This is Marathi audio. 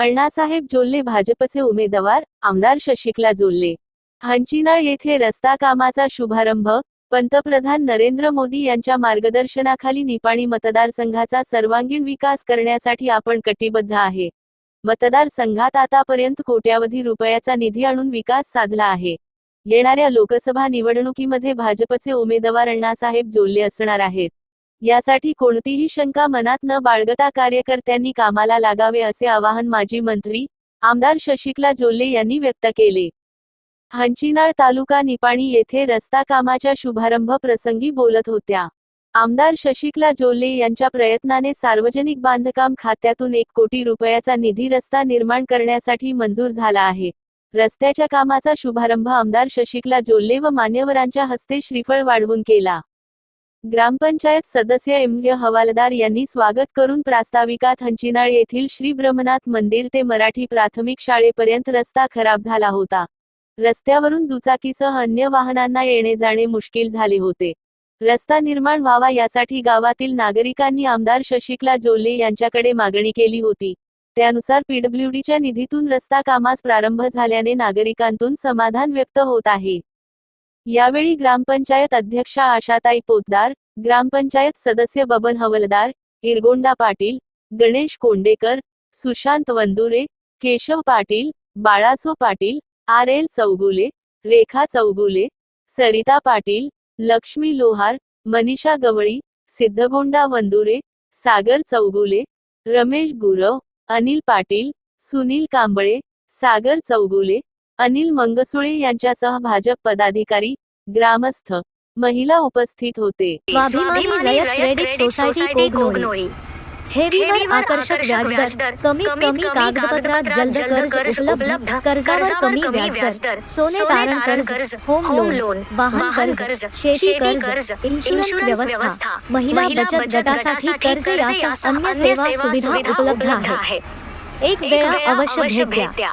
अण्णासाहेब जोल्ले भाजपचे उमेदवार आमदार शशिकला जोल्ले. हंचिनाळ येथे रस्ता कामाचा शुभारंभ पंतप्रधान नरेंद्र मोदी यांच्या मार्गदर्शनाखाली निपाणी मतदारसंघाचा सर्वांगीण विकास करण्यासाठी आपण कटिबद्ध आहे. मतदारसंघात आतापर्यंत कोट्यावधी रुपयाचा निधी आणून विकास साधला आहे. येणाऱ्या लोकसभा निवडणुकीमध्ये भाजपचे उमेदवार अण्णासाहेब जोल्ले असणार आहेत. यासाठी कोणतीही शंका मनात न बाळगता कार्यकर्त्यांनी कामाला लागावे असे आवाहन माजी मंत्री आमदार शशिकला जोल्ले यांनी व्यक्त केले. हंचिनाळ तालुका निपाणी येथे रस्ता कामाच्या शुभारंभ प्रसंगी बोलत होत्या. आमदार शशिकला जोल्ले यांच्या प्रयत्नाने सार्वजनिक बांधकाम खात्यातून एक कोटी रुपयाचा निधी रस्ता निर्माण करण्यासाठी मंजूर झाला आहे. रस्त्याच्या कामाचा शुभारंभ आमदार शशिकला जोल्ले व मान्यवरांच्या हस्ते श्रीफळ वाढवून केला. ग्रामपंचायत सदस्य एम. हवालदार यांनी स्वागत करून प्रास्ताविकात हंचिनाळ येथील श्री ब्रह्मनाथ मंदिर ते मराठी प्राथमिक शाळेपर्यंत रस्ता खराब झाला होता. रस्त्यावरून दुचाकीसह अन्य वाहनांना येणे जाणे मुश्किल झाले होते. रस्ता निर्माण व्हावा यासाठी गावातील नागरिकांनी आमदार शशिकला जोल्ले यांच्याकडे मागणी केली होती. त्यानुसार पीडब्ल्यूडीच्या निधीतून रस्ता कामास प्रारंभ झाल्याने नागरिकांतून समाधान व्यक्त होत आहे. यावेळी ग्रामपंचायत अध्यक्षा आशाताई पोतदार ग्रामपंचायत सदस्य बबन हवलदार इरगोंडा पाटील गणेश कोंडेकर सुशांत वंदुरे केशव पाटील बाळासो पाटील आर एल चौगुले रेखा चौगुले सरिता पाटील लक्ष्मी लोहार मनीषा गवळी सिद्धगोंडा वंदुरे सागर चौगुले रमेश गुरव अनिल पाटील सुनील कांबळे सागर चौगुले अनिल मंगसुळे यांच्यासह भाजप पदाधिकारी ग्रामस्थ महिला उपस्थित होते. स्वाभिमानी रयत क्रेडिट सोसायटी कोगनोळी ठेवीवर आकर्षक व्याजदर. कमीत कमी कागदपत्रात जलद कर्ज उपलब्ध. कर्जावर कमी व्याजदर. सोने तारण कर्ज. Home loan. वाहन कर्ज. शेती कर्ज. इन्शुरन्स व्यवस्था. महिला बचत गटासाठी कर्ज यासह अन्य सेवा सुविधा उपलब्ध आहेत एक वेळा अवश्य भेट द्या.